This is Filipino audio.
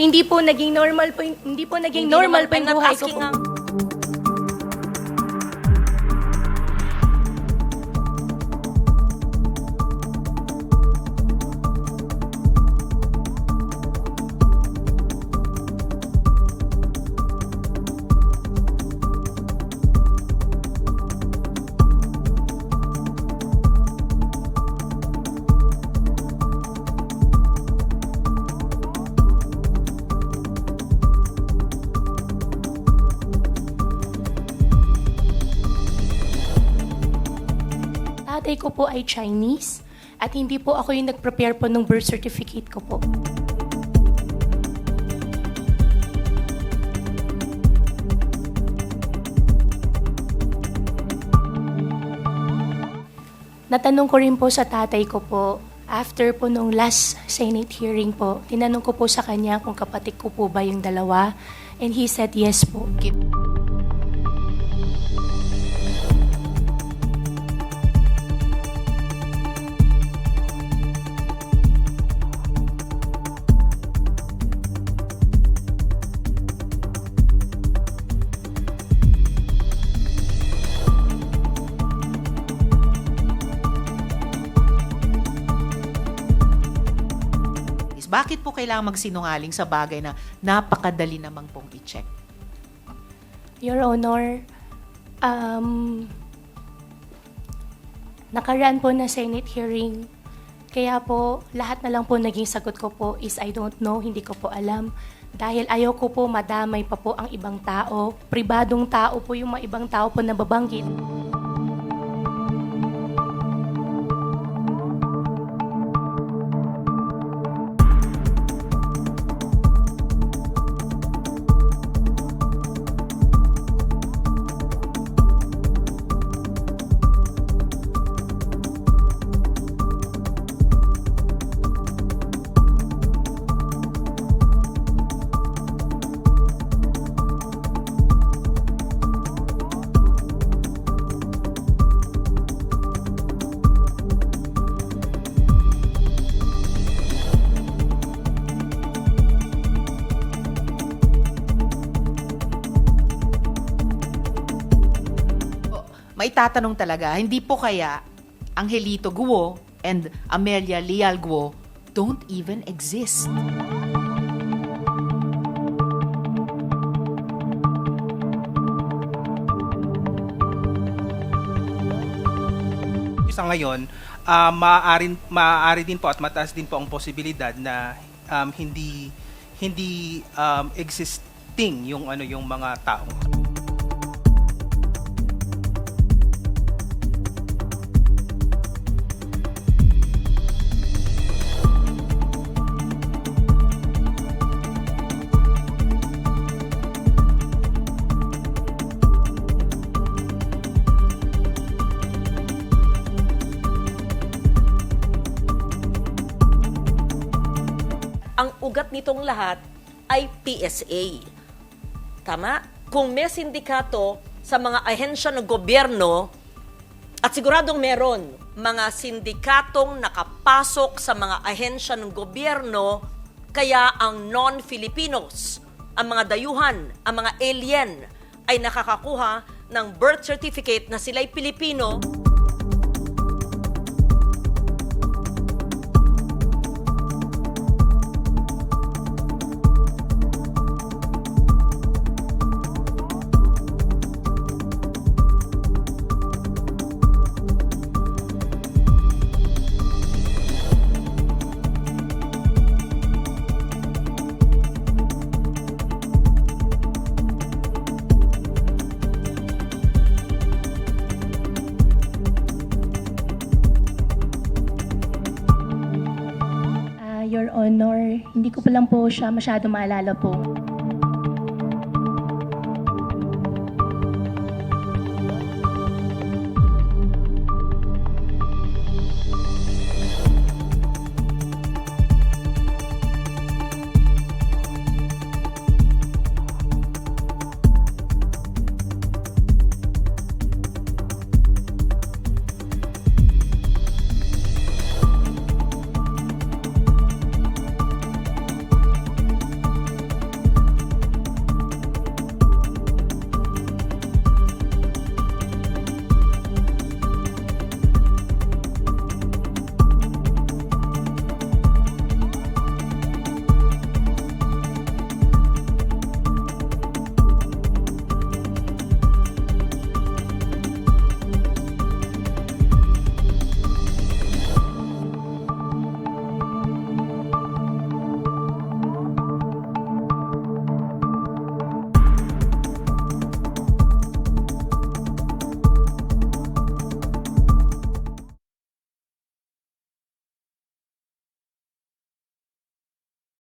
Hindi po naging normal po, hindi po naging Hindi normal po yung buhay ko po. Tatay ko po ay Chinese at hindi po ako yung nag-prepare po ng birth certificate ko po. Natanong ko rin po sa tatay ko po, after po nung last Senate hearing po, tinanong ko po sa kanya kung kapatid ko po ba yung dalawa, and he said yes po. is bakit po kailangan magsinungaling sa bagay na napakadali namang pong i-check? Your Honor, um, nakaraan po na Senate hearing. Kaya po, lahat na lang po naging sagot ko po is I don't know, hindi ko po alam. Dahil ayaw ko po madamay pa po ang ibang tao. Pribadong tao po yung mga ibang tao po na babanggit. Po, May tatanong talaga, hindi po kaya Angelito Guo and Amelia Leal Guo don't even exist? sa ngayon, uh, maaari, maaari din po at mataas din po ang posibilidad na um, hindi hindi um, existing yung ano yung mga tao. Ang ugat nitong lahat ay PSA. Tama? Kung may sindikato sa mga ahensya ng gobyerno, at siguradong meron mga sindikatong nakapasok sa mga ahensya ng gobyerno, kaya ang non-Filipinos, ang mga dayuhan, ang mga alien, ay nakakakuha ng birth certificate na sila'y Pilipino, hindi ko pa lang po siya masyado maalala po.